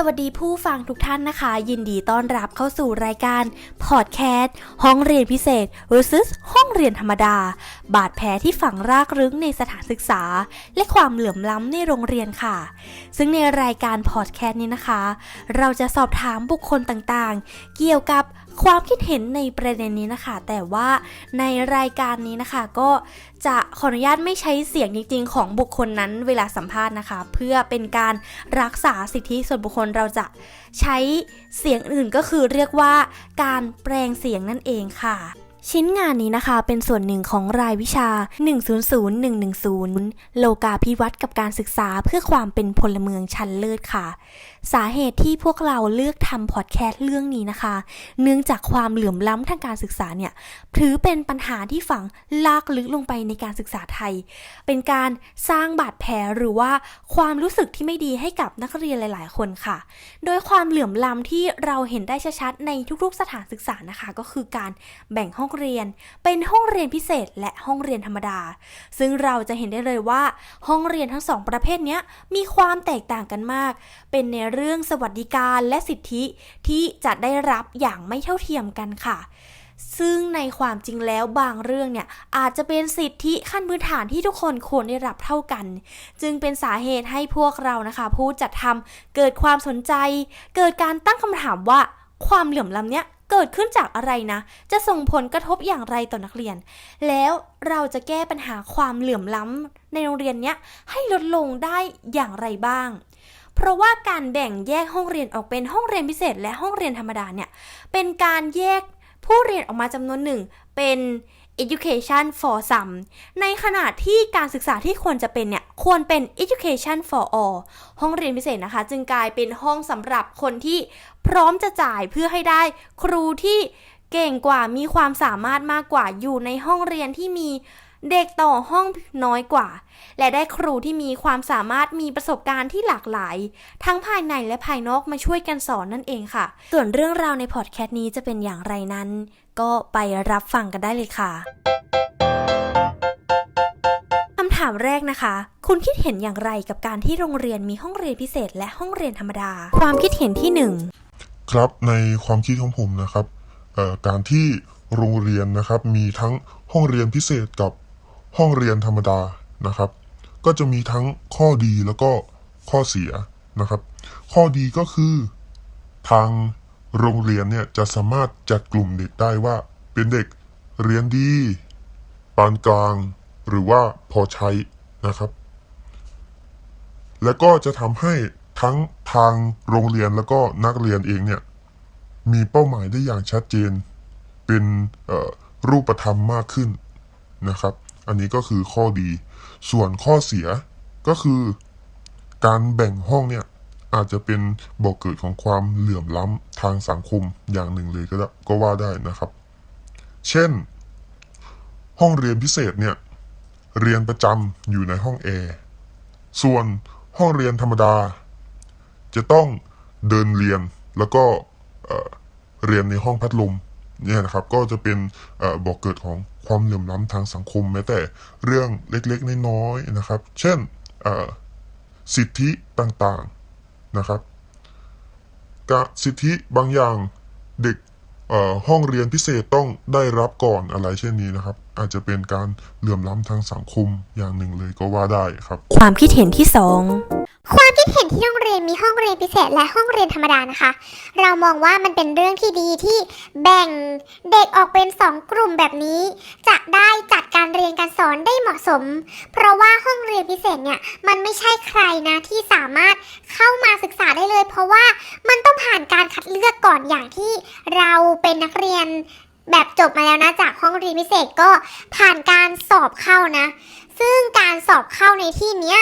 สวัสดีผู้ฟังทุกท่านนะคะ ยินดีต้อนรับเข้าสู่รายการพอดแคสต์ห้องเรียนพิเศษ versus ห้องเรียนธรรมดา บาดแผลที่ฝังรากลึกในสถานศึกษา และความเหลื่อมล้ำในโรงเรียนค่ะ ซึ่งในรายการพอดแคสต์นี้นะคะ เราจะสอบถามบุคคลต่างๆ เกี่ยวกับ ความคิดเห็นในประเด็นนี้นะคะ แต่ว่าในรายการนี้นะคะ ก็จะขออนุญาตไม่ใช้เสียงจริงๆ ของบุคคลนั้นเวลาสัมภาษณ์นะคะ เพื่อเป็นการรักษาสิทธิส่วนบุคคลเราจะใช้เสียงอื่นก็คือเรียกว่าการแปลงเสียงนั่นเองค่ะ ชิ้นงานนี้นะคะเป็นส่วนหนึ่งของรายวิชา 100-110 โลกาภิวัตน์กับการศึกษาเพื่อความเป็นพลเมืองชั้นเลิศค่ะ สาเหตุที่พวกเราเลือกทำพอดแคสต์เรื่องนี้นะคะ เนื่องจากความเหลื่อมล้ำทางการศึกษาเนี่ย ถือเป็นปัญหาที่ฝังลากลึกลงไปในการศึกษาไทย เป็นการสร้างบาดแผลหรือว่าความรู้สึกที่ไม่ดีให้กับนักเรียนหลาย ๆ คนค่ะ โดยความเหลื่อมล้ำที่เราเห็นได้ชัดๆในทุก ๆ สถานศึกษานะคะ ก็คือการแบ่งห้องเรียน เป็นห้องเรียนพิเศษและห้องเรียนธรรมดา ซึ่งเราจะเห็นได้เลยว่า ห้องเรียนทั้งสองประเภทนี้มีความแตกต่างกันมาก เป็นในเรื่องสวัสดิการและสิทธิที่จะได้รับอย่างไม่เท่าเทียมกันค่ะซึ่งในความจริงแล้วบางเรื่องเนี่ยอาจจะเป็นสิทธิขั้นพื้นฐานที่ทุกคนควรได้รับเท่ากัน จึงเป็นสาเหตุให้พวกเรานะคะ ผู้จัดทำเกิดความสนใจ เกิดการตั้งคำถามว่าความเหลื่อมล้ำเนี้ย เกิดขึ้นจากอะไรนะ จะส่งผลกระทบอย่างไรต่อนักเรียน แล้วเราจะแก้ปัญหาความเหลื่อมล้ำในโรงเรียนเนี้ยให้ลดลงได้อย่างไรบ้าง เพราะว่าการแบ่งแยกห้องเรียนออกเป็นห้องเรียนพิเศษ และห้องเรียนธรรมดาเนี่ย เป็นการแยกผู้เรียนออกมาจำนวนหนึ่งเป็น education for some ในขณะที่การศึกษาที่ควรจะเป็นเนี่ย ควรเป็น education for all ห้องเรียนพิเศษนะคะ จึงกลายเป็นห้องสำหรับคนที่พร้อมจะจ่ายเพื่อให้ได้ครูที่เก่งกว่ามีความสามารถมากกว่าอยู่ในห้องเรียนที่มีเด็กต่อห้องน้อยกว่า และได้ครูที่มีความสามารถมีประสบการณ์ที่หลากหลาย ทั้งภายในและภายนอกมาช่วยกันสอนนั่นเองค่ะ ส่วนเรื่องราวในพอดแคสต์นี้จะเป็นอย่างไรนั้น ก็ไปรับฟังกันได้เลยค่ะคำถามแรกนะคะ คุณคิดเห็นอย่างไรกับการที่โรงเรียนมีห้องเรียนพิเศษ และห้องเรียนธรรมดา ความคิดเห็นที่หนึ่งครับในความคิดของผมนะครับการที่โรงเรียนนะครับมีทั้งห้องเรียนพิเศษกับห้องเรียนธรรมดานะครับ ก็จะมีทั้งข้อดีแล้วก็ข้อเสียนะครับ ข้อดีก็คือทาง โรงเรียนเนี่ยจะสามารถจัดกลุ่มเด็กได้ว่า เป็นเด็กเรียนดี ปานกลาง หรือว่าพอใช้นะครับ และก็จะทำให้ทั้งทางโรงเรียนแล้วก็นักเรียนเองเนี่ยมีเป้าหมายได้อย่างชัดเจน เป็นรูปธรรมมากขึ้นนะครับ อันนี้ก็คือข้อดี ส่วนข้อเสียก็คือ การแบ่งห้องเนี่ย อาจจะเป็นบ่อกเกิดของความเหลื่อมล้ำทางสังคมอย่างหนึ่งเลยก็ได้ก็ว่าได้นะครับ เช่น ห้องเรียนพิเศษเนี่ย เรียนประจำอยู่ในห้องแอร์ส่วนห้องเรียนธรรมดา จะต้องเดินเรียนแล้วก็เรียนในห้องพัดลมเนี่ยนะครับก็จะเป็นอ่อบอกเกิดของความเหลื่อมล้ำทางสังคมแม้แต่เรื่องเล็กๆน้อยๆนะครับ เช่นสิทธิต่างๆ นะครับกะสิทธิบางอย่างเด็กห้องเรียนพิเศษต้องได้รับก่อนอะไรเช่นนี้นะครับ อาจจะเป็นการเหลื่อมล้ำทางสังคมอย่างหนึ่งเลยก็ว่าได้ครับ ความคิดเห็นที่สอง คิดเห็นที่โรงเรียนมีห้องเรียนพิเศษและห้องเรียนธรรมดานะคะ เรามองว่ามันเป็นเรื่องที่ดีที่แบ่งเด็กออกเป็น 2 กลุ่มแบบนี้ จะได้จัดการเรียนการสอนได้เหมาะสม เพราะว่าห้องเรียนพิเศษเนี่ยมันไม่ใช่ใครนะที่สามารถเข้ามาศึกษาได้เลย เพราะว่ามันต้องผ่านการคัดเลือกก่อนอย่างที่เราเป็นนักเรียนแบบจบมาแล้วนะจากห้องเรียนพิเศษก็ผ่านการสอบเข้านะ ซึ่งการสอบเข้าในที่เนี้ย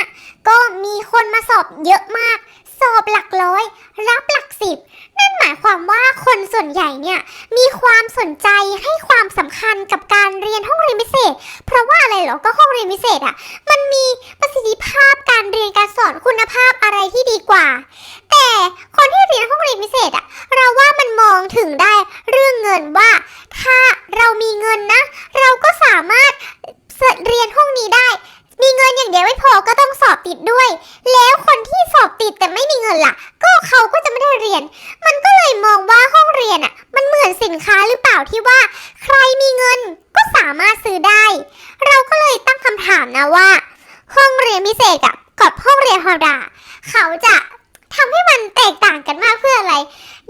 ก็มีคนมาสอบเยอะมาก สอบหลักร้อย รับหลักสิบ นั่นหมายความว่าคนส่วนใหญ่เนี่ยมีความสนใจให้ความสำคัญกับการเรียนห้องเรียนพิเศษ เพราะว่าอะไรเหรอ ก็ห้องเรียนพิเศษอะ่ะ มันมีประสิทธิภาพการเรียนการสอนคุณภาพอะไรที่ดีกว่า แต่คนที่เรียนห้องเรียนพิเศษอะ่ะ เราว่ามันมองถึงได้เรื่องเงินว่า ถ้าเรามีเงินนะ เราก็สามารถ เรียนห้องนี้ได้ มีเงินอย่างเดียวไม่พอก็ต้องสอบติดด้วย แล้วคนที่สอบติดแต่ไม่มีเงินล่ะ ก็เขาก็จะไม่ได้เรียน มันก็เลยมองว่าห้องเรียนอะ มันเหมือนสินค้าหรือเปล่าที่ว่า ใครมีเงินก็สามารถซื้อได้ เราก็เลยตั้งคำถามนะว่า ห้องเรียนพิเศษกับกับห้องเรียนธรรมดาเขาจะทำให้มันแตกต่างกันมากเพื่ออะไร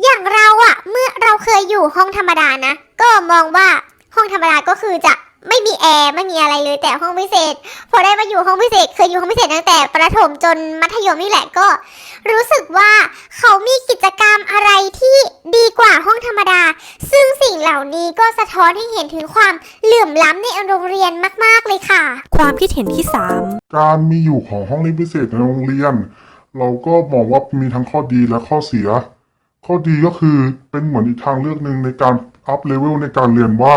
อย่างเราอะเมื่อเราเคยอยู่ห้องธรรมดานะ ก็มองว่าห้องธรรมดาก็คือจะ ไม่มีแอร์ไม่มีอะไรเลยแต่ห้องพิเศษ พอได้มาอยู่ห้องพิเศษเคยอยู่ห้องพิเศษตั้งแต่ประถมจนมัธยมนี่แหละก็ รู้สึกว่าเขามีกิจกรรมอะไรที่ดีกว่าห้องธรรมดา ซึ่งสิ่งเหล่านี้ก็สะท้อนให้เห็นถึงความเหลื่อมล้ำในโรงเรียนมาก ๆเลยค่ะ ความคิดเห็นที่การมีอยู่ของห้องเรียนพิเศษในโรงเรียน เราก็มองว่ามีทั้งข้อดีและข้อเสีย ข้อดีก็คือเป็นเหมือนอีกทางเลือกหนึ่งในการอัพเลเวลในการเรียนว่า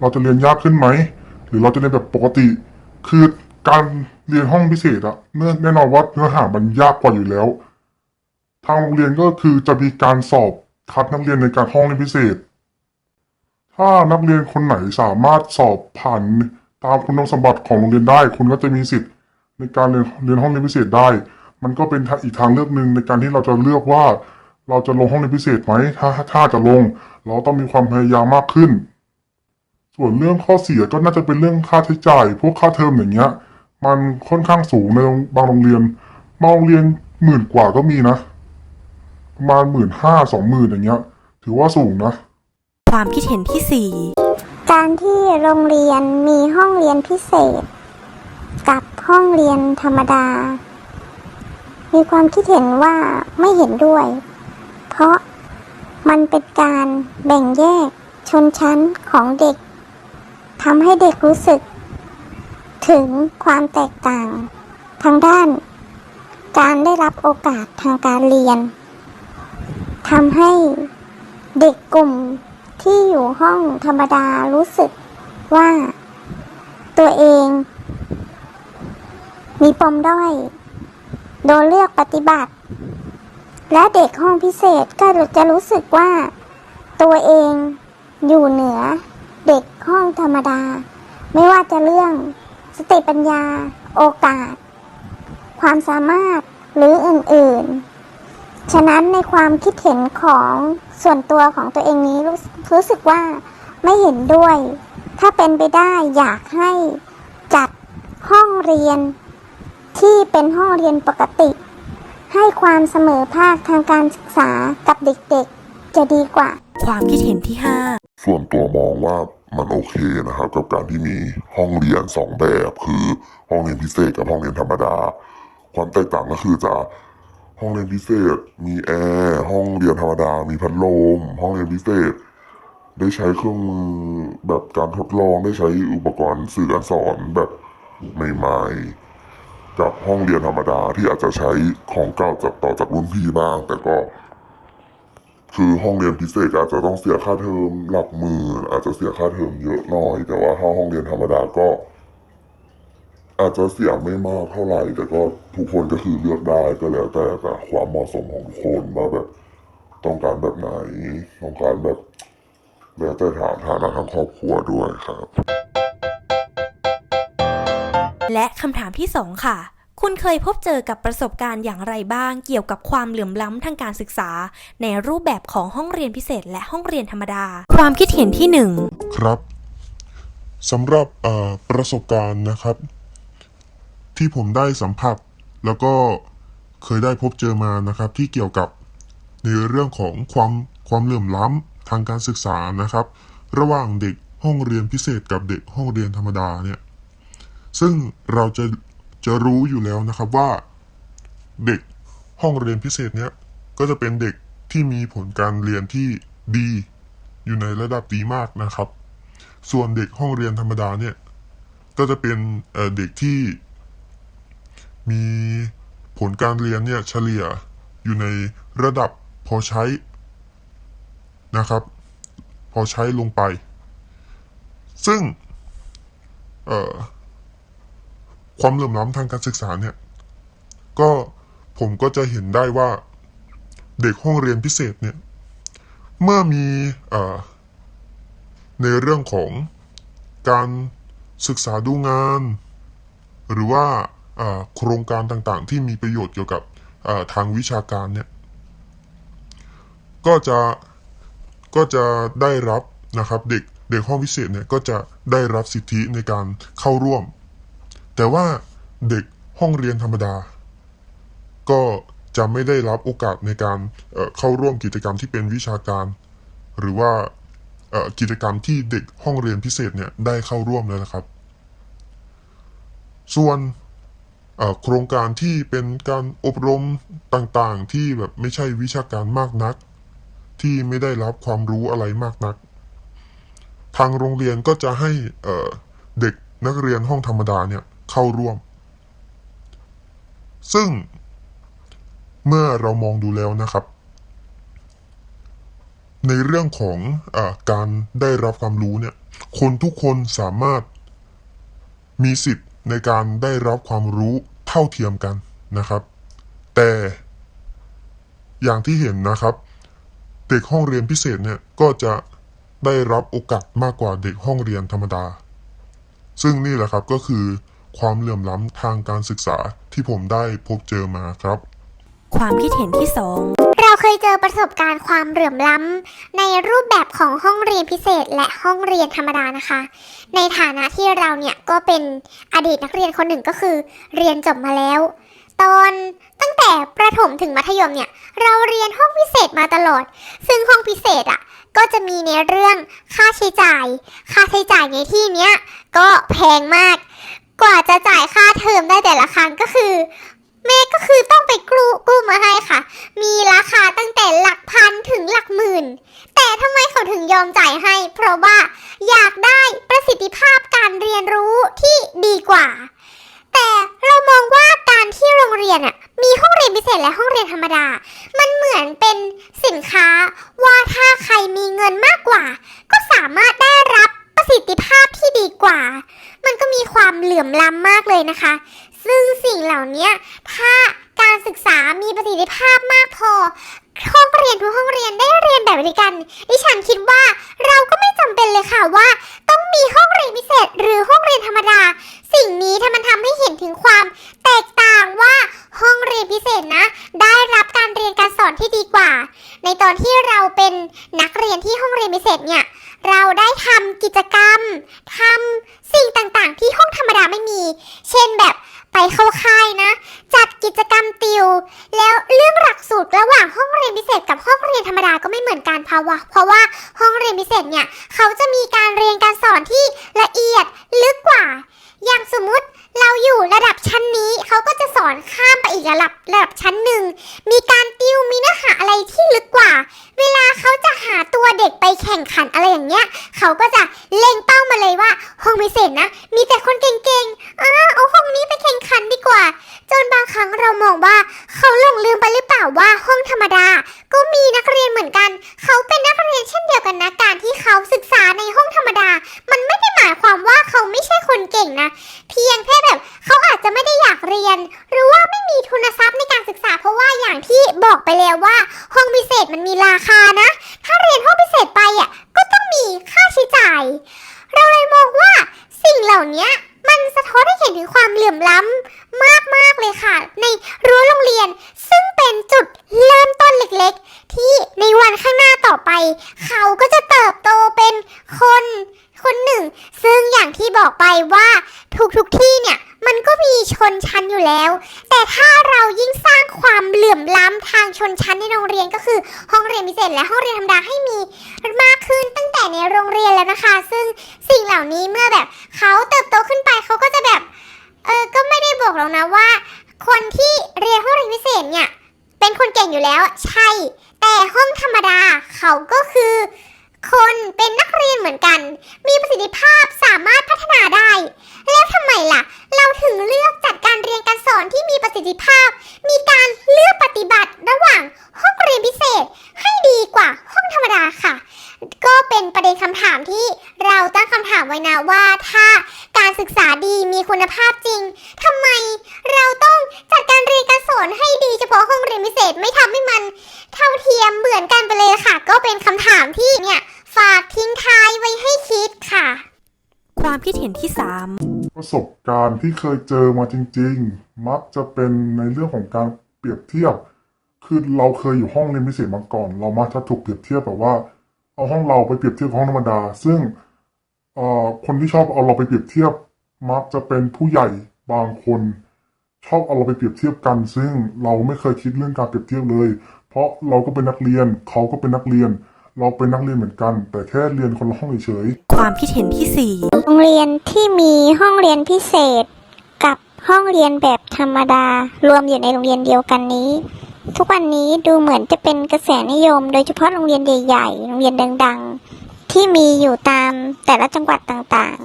เราจะเรียนยากขึ้นไหม หรือเราจะเรียนแบบปกติ คือการเรียนห้องพิเศษอะเนื่อแน่นอนว่าเนื้อหามันยากกว่าอยู่แล้ว ทางโรงเรียนก็คือจะมีการสอบคัดนักเรียนในการห้องเรียนพิเศษ ถ้านักเรียนคนไหนสามารถสอบผ่านตามคุณสมบัติของโรงเรียนได้ คุณก็จะมีสิทธิ์ในการเรียนเรียนห้องเรียนพิเศษได้ มันก็เป็นอีกทางเลือกหนึ่งในการที่เราจะเลือกว่า เราจะลงห้องเรียนพิเศษไหมถ้าถ้าจะลง เราต้องมีความพยายามมากขึ้น ส่วนเรื่องข้อเสียก็น่าจะเป็นเรื่องค่าใช้จ่าย พวกค่าเทอมอย่างเงี้ย มันค่อนข้างสูงในบางโรงเรียนบางโรงเรียนหมื่นกว่าก็มีนะ ประมาณหมื่นห้าสองหมื่นอย่างเงี้ย ถือว่าสูงนะ3ความคิดเห็นที่การที่โรงเรียนมีห้องเรียนพิเศษ กับห้องเรียนธรรมดา มีความคิดเห็นว่าไม่เห็นด้วย เพราะมันเป็นการแบ่งแยกชนชั้นของเด็ก ทำให้เด็กรู้สึก ถึงความแตกต่าง ทางด้าน การได้รับโอกาสทางการเรียนทำให้เด็กกลุ่มที่อยู่ห้องธรรมดารู้สึกว่าตัวเอง มีปมด้อย โดนเลือกปฏิบัติ และเด็กห้องพิเศษก็จะรู้สึกว่า ตัวเองอยู่เหนือ เด็กห้องธรรมดา ไม่ว่าจะเรื่องสติปัญญา โอกาส ความสามารถหรืออื่นๆ ฉะนั้นในความคิดเห็นของส่วนตัวของตัวเองนี้รู้รู้สึกว่าไม่เห็นด้วย ถ้าเป็นไปได้อยากให้จัดห้องเรียน ที่เป็นห้องเรียนปกติ ให้ความเสมอภาคทางการศึกษากับเด็กๆ จะดีกว่า3ความคิดเห็นที่ส่วนตัวมองว่า มันโอเคนะครับกับการที่มีห้องเรียนสองแบบ คือห้องเรียนพิเศษกับห้องเรียนธรรมดา ความแตกต่างก็คือจะห้องเรียนพิเศษมีแอร์ห้องเรียนธรรมดา มีพัดลมห้องเรียนพิเศษ ได้ใช้เครื่องมือแบบการทดลองได้ใช้อุปกรณ์สื่อการสอนแบบใหม่ๆกับห้องเรียนธรรมดาที่อาจจะใช้ของเก่าจากต่อจากรุ่นพี่บ้าง แต่ก็ คือห้องเรียนพิเศษอาจจะต้องเสียค่าเทอมหลักหมื่นอาจจะเสียค่าเทอมเยอะหน่อย แต่ว่าถ้าห้องเรียนธรรมดาก็ อาจจะเสียไม่มากเท่าไหร่ แต่ก็ทุกคนก็คือเลือกได้ก็แล้วแต่แต่ความเหมาะสมของทุกคนว่าแบบต้องการแบบไหนต้องการแบบแล้วแต่ฐานฐานะทางครอบครัวด้วยครับ และคำถามที่2ค่ะ คุณเคยพบเจอกับประสบการณ์อย่างไรบ้าง เกี่ยวกับความเหลื่อมล้ำทางการศึกษา ในรูปแบบของห้องเรียนพิเศษและห้องเรียนธรรมดา ความคิดเห็นที่ 1 ครับสำหรับประสบการณ์นะครับ ที่ผมได้สัมผัส แล้วก็เคยได้พบเจอมานะครับ ที่เกี่ยวกับในเรื่องของความความเหลื่อมล้ำทางการศึกษานะครับ ระหว่างเด็กห้องเรียนพิเศษกับเด็กห้องเรียนธรรมดาเนี่ยซึ่งเราจะ จะรู้อยู่แล้วนะครับว่า เด็กห้องเรียนพิเศษเนี้ยก็จะเป็นเด็กที่มีผลการเรียนที่ดี อยู่ในระดับดีมากนะครับ ส่วนเด็กห้องเรียนธรรมดาเนี่ย ก็จะเป็นเเด็กที่ มีผลการเรียนเนี่ยเฉลี่ยอยู่ในระดับพอใช้นะครับ พอใช้ลงไป ซึ่ง เอ่อ ความเหลื่อมล้ำทางการศึกษาเนี่ย ก็ผมก็จะเห็นได้ว่าเด็กห้องเรียนพิเศษเนี่ย เมื่อมีอในเรื่องของการศึกษาดูงาน หรือว่าโครงการต่างๆ ที่มีประโยชน์เกี่ยวกับทางวิชาการเนี่ย ก็จะก็จะได้รับนะครับ เด็กเด็กห้องพิเศษเนี่ยก็จะได้รับสิทธิในการเข้าร่วม แต่ว่าเด็กห้องเรียนธรรมดา ก็จะไม่ได้รับโอกาสในการเเข้าร่วมกิจกรรมที่เป็นวิชาการ หรือว่ากิจกรรมที่เด็กห้องเรียนพิเศษเนี่ยได้เข้าร่วมแล้วนะครับ ส่วนโครงการที่เป็นการอบรมต่างๆ ที่แบบไม่ใช่วิชาการมากนัก ที่ไม่ได้รับความรู้อะไรมากนัก ทางโรงเรียนก็จะให้เด็กนักเรียนห้องธรรมดาเนี่ย เข้าร่วม ซึ่งเมื่อเรามองดูแล้วนะครับ ในเรื่องของอการได้รับความรู้เนี่ย คนทุกคนสามารถมีสิทธิ์ในการได้รับความรู้เท่าเทียมกันนะครับ แต่อย่างที่เห็นนะครับ เด็กห้องเรียนพิเศษเนี่ยก็จะได้รับโอกาสมากกว่าเด็กห้องเรียนธรรมดา ซึ่งนี่แหละครับก็คือ ความเหลื่อมล้ำทางการศึกษาที่ผมได้พบเจอมาครับ ความคิดเห็นที่สองเราเคยเจอประสบการณ์ความเหลื่อมล้ำในรูปแบบของห้องเรียนพิเศษและห้องเรียนธรรมดานะคะ ในฐานะที่เราเนี่ยก็เป็นอดีตนักเรียนคนหนึ่งก็คือ เรียนจบมาแล้ว ตอนตั้งแต่ประถมถึงมัธยมเนี่ยเราเรียนห้องพิเศษมาตลอด ซึ่งห้องพิเศษอะก็จะมีในเรื่องค่าใช้จ่าย ค่าใช้จ่ายในที่เนี้ยก็แพงมากก แต่ละครั้งก็คือ แม่ก็คือต้องไปกู้กู้มาให้ค่ะ มีราคาตั้งแต่หลักพันถึงหลักหมื่น แต่ทำไมเขาถึงยอมจ่ายให้ เพราะว่าอยากได้ประสิทธิภาพการเรียนรู้ที่ดีกว่า แต่เรามองว่าการที่โรงเรียนอะมีห้องเรียนพิเศษและห้องเรียนธรรมดา มันเหมือนเป็นสินค้าว่าถ้าใครมีเงินมากกว่า ก็สามารถได้รับประสิทธิภาพที่ดีกว่า มันก็มีความเหลื่อมล้ำมากเลยนะคะ ซึ่งสิ่งเหล่านี้ถ้าการศึกษามีประสิทธิภาพมากพอ ห้องเรียนทุกห้องเรียนได้เรียนแบบเดิฉันคิดว่าเราก็ไม่จำเป็นเลยค่ะว่า ต้องมีห้องเรียนพิเศษหรือห้องเรียนธรรมดา สิ่งนี้ถ้ามันทำให้เห็นถึงความแตกต่างว่าห้องเรียนพิเศษนะ ได้รับการเรียนการสอนที่ดีกว่า ในตอนที่เราเป็นนักเรียนที่ห้องเรียนพิเศษเนี่ยเราได้ทำกิจกรรมทำสิ่งต่างๆ ที่ห้องธรรมดาไม่มี เช่นแบบ เข้าค่ายนะ จัดกิจกรรมติว แล้วเรื่องหลักสูตรระหว่างห้องเรียนพิเศษกับห้องเรียนธรรมดาก็ไม่เหมือนกันเพราะว่าเพราะว่าห้องเรียนพิเศษเนี่ยเขาจะมีการเรียนการสอนที่ละเอียดลึกกว่า อย่างสมมุติเราอยู่ระดับชั้น อนข้ามไปอีกระดับระดับชั้นหนึ่ง มีการติวมีเนื้อหาอะไรที่ลึกกว่า เวลาเขาจะหาตัวเด็กไปแข่งขันอะไรอย่างเงี้ย เขาก็จะเล็งเป้ามาเลยว่าห้องพิเศษนะ มีแต่คนเก่งๆอ่าเอาห้องนี้ไปแข่งขันดีกว่า จนบางครั้งเรามองว่า เขาหลงลืมไปหรือเปล่าว่าห้องธรรมดา ก็มีนักเรียนเหมือนกัน เขาเป็นนักเรียนเช่นเดียวกันนะการที่เขาศึกษาในห้องธรรมดา มันไม่ได้หมายความว่าเขาไม่ใช่คนเก่งนะ เพียงแค่แบบเขาอาจจะไม่ได้อยากเรียนหรือว่าไม่มีทุนทรัพย์ในการศึกษา เพราะว่าอย่างที่บอกไปแล้วว่า ห้องพิเศษมันมีราคานะ ถ้าเรียนห้องพิเศษไปอะก็ต้องมีค่าใช้จ่าย เราเลยมองว่าสิ่งเหล่านี้มันสะท้อนให้เห็นถึงความเหลื่อมล้ำมากๆเลยค่ะ ในรั้วโรงเรียน ซึ่งเป็นจุดเริ่มต้นเล็กๆ ที่ในวันข้างหน้าต่อไป เขาก็จะเติบโตเป็นคน คนหนึ่ง ซึ่งอย่างที่บอกไปว่าทุกๆที่เนี่ยมันก็มีชนชั้นอยู่แล้ว แต่ถ้าเรายิ่งสร้างความเหลื่อมล้ำทางชนชั้นในโรงเรียนก็คือ ห้องเรียนพิเศษและห้องเรียนธรรมดาให้มีมากขึ้นตั้งแต่ในโรงเรียนแล้วนะคะ ซึ่งสิ่งเหล่านี้เมื่อแบบเขาเติบโตขึ้นไปเขาก็จะแบบเออก็ไม่ได้บอกหรอกนะว่า คนที่เรียนห้องเรียนพิเศษเนี่ย เป็นคนเก่งอยู่แล้วใช่ แต่ห้องธรรมดาเขาก็คือ คนเป็นนักเรียนเหมือนกัน มีประสิทธิภาพสามารถพัฒนาได้ แล้วทำไมล่ะ เราถึงเลือกจัดการเรียนการสอนที่มีประสิทธิภาพ มีการเลือกปฏิบัติระหว่างห้องเรียนพิเศษให้ดีกว่าห้องธรรมดาค่ะ ก็เป็นประเด็นคำถามที่เราตั้งคำถามไว้นะว่าถ้าการศึกษาดีมีคุณภาพจริงทำไมเราต้องจัดการเรียนการสอนให้ดีเฉพาะห้องเรียนพิเศษไม่ทำให้มัน เท่าเทียมเหมือนกันไปเลยค่ะ ก็เป็นคำถามที่เนี่ยฝากทิ้งท้ายไว้ให้คิดค่ะ ความคิดเห็นที่สามกประสบการณ์ที่เคยเจอมาจริง ๆ มักจะเป็นในเรื่องของการเปรียบเทียบ คือเราเคยอยู่ห้องเรียนพิเศษมาก่อน เรามักจะถูกเปรียบเทียบแบบว่า เอาห้องเราไปเปรียบเทียบกับห้องธรรมดา ซึ่งเอ่อคนที่ชอบเอาเราไปเปรียบเทียบ มักจะเป็นผู้ใหญ่บางคน ชอบเอาเราไปเปรียบเทียบกัน ซึ่งเราไม่เคยคิดเรื่องการเปรียบเทียบเลย เพราะเราก็เป็นนักเรียนเขาก็เป็นนักเรียน เราเป็นนักเรียนเหมือนกัน แต่แค่เรียนคนละห้องเฉยๆความคิดเห็นที่สี่โรงเรียนที่มีห้องเรียนพิเศษ กับห้องเรียนแบบธรรมดา รวมอยู่ในโรงเรียนเดียวกันนี้ ทุกวันนี้ดูเหมือนจะเป็นกระแสนิยม โดยเฉพาะโรงเรียนใหญ่ๆโรงเรียนดังๆ ที่มีอยู่ตามแต่ละจังหวัดต่าง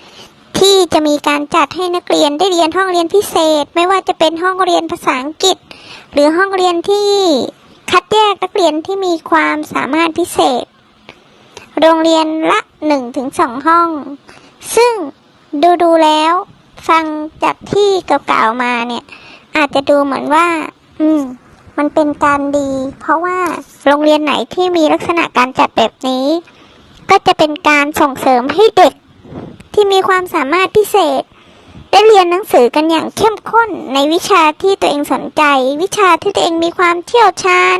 ๆ ที่จะมีการจัดให้นักเรียนได้เรียนห้องเรียนพิเศษ ไม่ว่าจะเป็นห้องเรียนภาษาอังกฤษ หรือห้องเรียนที่คัดแยกนักเรียนที่มีความสามารถพิเศษ โรงเรียนละหนึ่งถึงสองห้อง ซึ่งดูดูแล้ว ฟังจากที่เก่าๆมาเนี่ย อาจจะดูเหมือนว่า อืม มันเป็นการดี เพราะว่าโรงเรียนไหนที่มีลักษณะการจัดแบบนี้ ก็จะเป็นการส่งเสริมให้เด็ก ที่มีความสามารถพิเศษ ได้เรียนหนังสือกันอย่างเข้มข้นในวิชาที่ตัวเองสนใจ วิชาที่ตัวเองมีความเชี่ยวชาญ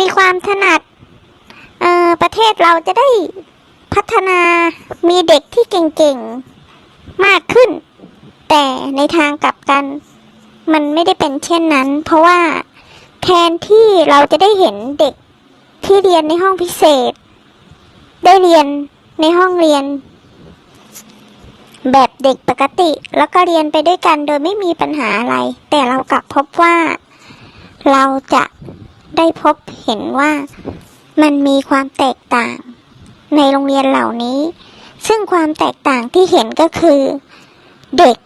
มีความถนัดเอ่อประเทศเราจะได้ พัฒนามีเด็กที่เก่งๆ มากขึ้น แต่ในทางกลับกัน มันไม่ได้เป็นเช่นนั้น เพราะว่าแทนที่เราจะได้เห็นเด็กที่เรียนในห้องพิเศษ ได้เรียนในห้องเรียน แบบเด็กปกติ แล้วก็เรียนไปด้วยกันโดยไม่มีปัญหาอะไร แต่เรากลับพบว่าเราจะได้พบเห็นว่ามันมีความแตกต่าง ในโรงเรียนเหล่านี้ ซึ่งความแตกต่างที่เห็นก็คือ เด็ก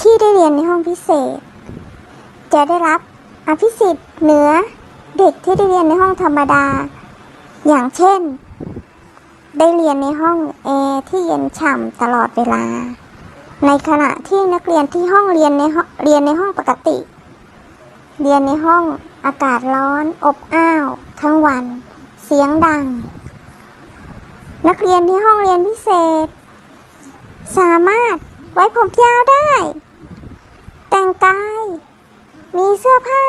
ที่ได้เรียนในห้องพิเศษ จะได้รับอภิสิทธิ์เหนือเด็กที่ได้เรียนในห้องธรรมดา อย่างเช่น ได้เรียนในห้องแอร์ที่เย็นฉ่ำตลอดเวลา ในขณะที่นักเรียนที่ห้องเรียนในห้องเรียนในห้องปกติ เรียนในห้องอากาศร้อน อบอ้าว ทั้งวัน เสียงดัง นักเรียนที่ห้องเรียนพิเศษ สามารถไว้ผมยาวได้ แต่งกาย มีเสื้อผ้า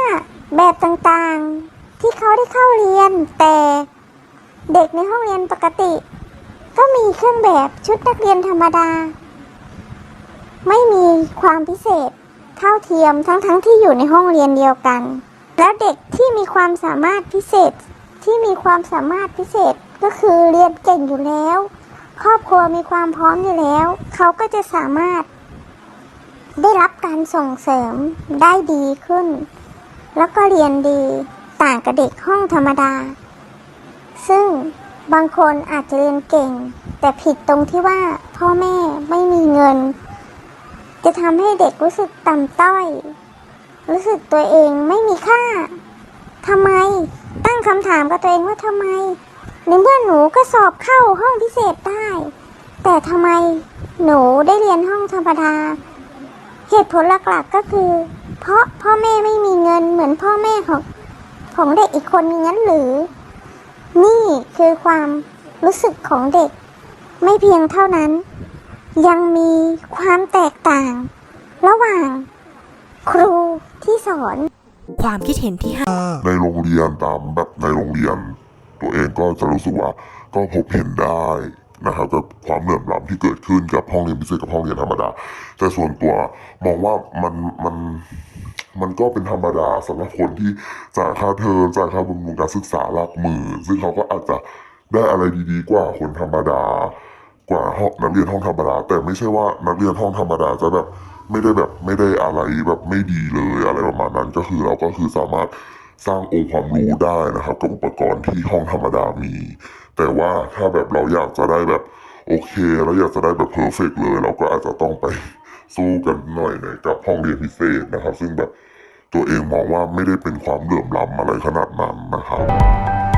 แบบต่างๆ ที่เขาได้เข้าเรียน แต่เด็กในห้องเรียนปกติ ก็มีเครื่องแบบชุดนักเรียนธรรมดา ไม่มีความพิเศษเท่าเทียมทั้งๆทที่อยู่ในห้องเรียนเดียวกัน แล้วเด็กที่มีความสามารถพิเศษที่มีความสามารถพิเศษ ก็คือเรียนเก่งอยู่แล้ว ครอบครัวมีความพร้อมอยู่แล้ว เขาก็จะสามารถ ได้รับการส่งเสริมได้ดีขึ้น แล้วก็เรียนดีต่างกับเด็กห้องธรรมดา ซึ่งบางคนอาจจะเรียนเก่ง แต่ผิดตรงที่ว่าพ่อแม่ไม่มีเงิน จะทำให้เด็กรู้สึกต่ำต้อย รู้สึกตัวเองไม่มีค่าทำไม ตั้งคำถามกับตัวเองว่าทำไม ในเมื่อหนูก็สอบเข้าห้องพิเศษได้ แต่ทำไมหนูได้เรียนห้องธรรมดา เหตุผลหลักๆก็คือ เพราะพ่อแม่ไม่มีเงินเหมือนพ่อแม่ของของเด็กอีกคนงั้นหรือ นี่คือความรู้สึกของเด็ก ไม่เพียงเท่านั้น ยังมีความแตกต่าง ระหว่าง ครูที่สอน ความคิดเห็นที่ห้า ในโรงเรียนตามแบบในโรงเรียน ตัวเองก็จะรู้สึกว่าก็พบเห็นได้นะครับกับความเหลื่อมล้ำที่เกิดขึ้นกับห้องเรียนพิเศษกับห้องเรียนธรรมดา แต่ส่วนตัวมองว่ามันมันมันก็เป็นธรรมดาสำหรับคนที่จ่ายค่าเทอมจ่ายค่าบำรุงการศึกษาหลักหมื่นซึ่งเขาก็อาจจะได้อะไรดีๆกว่าคนธรรมดา กว่าห้องนักเรียนห้องธรรมดา แต่ไม่ใช่ว่านักเรียนห้องธรรมดาจะแบบไม่ได้แบบไม่ได้อะไรแบบไม่ดีเลยอะไรประมาณนั้นก็คือเราก็คือสามารถ สร้างองค์ความรู้ได้นะครับ กับอุปกรณ์ที่ห้องธรรมดามี แต่ว่าถ้าแบบเราอยากจะได้แบบโอเคแล้วอยากจะได้แบบเพอร์เฟกเลย เราก็อาจจะต้องไปสู้กันหน่อยในกับห้องเรียนพิเศษนะครับ ซึ่งแบบตัวเองมองว่าไม่ได้เป็นความเหลื่อมล้ำอะไรขนาดนั้นนะครับ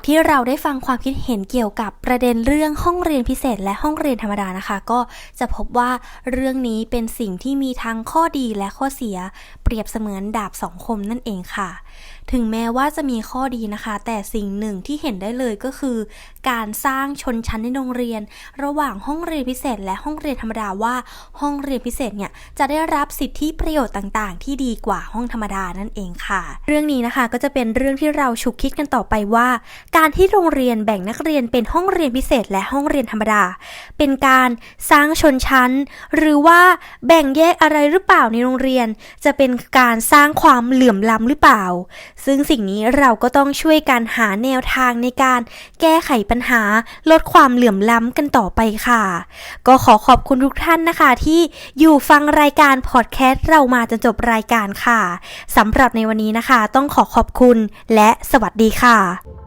จากที่เราได้ฟังความคิดเห็นเกี่ยวกับประเด็นเรื่องห้องเรียนพิเศษ และห้องเรียนธรรมดานะคะ ก็จะพบว่าเรื่องนี้เป็นสิ่งที่มีทั้งข้อดีและข้อเสีย เปรียบเสมือนดาบสองคมนั่นเองค่ะ ถึงแม้ว่าจะมีข้อดีนะคะ แต่สิ่งหนึ่งที่เห็นได้เลยก็คือ การสร้างชนชั้นในโรงเรียน ระหว่างห้องเรียนพิเศษ และห้องเรียนธรรมดาว่า ห้องเรียนพิเศษเนี่ยจะได้รับสิทธิประโยชน์ต่างๆ ที่ดีกว่าห้องธรรมดานั่นเองค่ะ เรื่องนี้นะคะก็จะเป็นเรื่องที่เราฉุกคิดกันต่อไปว่า การที่โรงเรียนแบ่งนักเรียนเป็นห้องเรียนพิเศษ และห้องเรียนธรรมดา เป็นการสร้างชนชั้น หรือว่าแบ่งแยกอะไรหรือเปล่าในโรงเรียน จะเป็นการสร้างความเหลื่อมล้ำหรือเปล่าซึ่งสิ่งนี้เราก็ต้องช่วยกันหาแนวทางในการแก้ไขปัญหาลดความเหลื่อมล้ำกันต่อไปค่ะ ก็ขอขอบคุณทุกท่านนะคะ ที่อยู่ฟังรายการพอดแคสต์เรามาจนจบรายการค่ะสำหรับในวันนี้นะคะ ต้องขอขอบคุณและสวัสดีค่ะ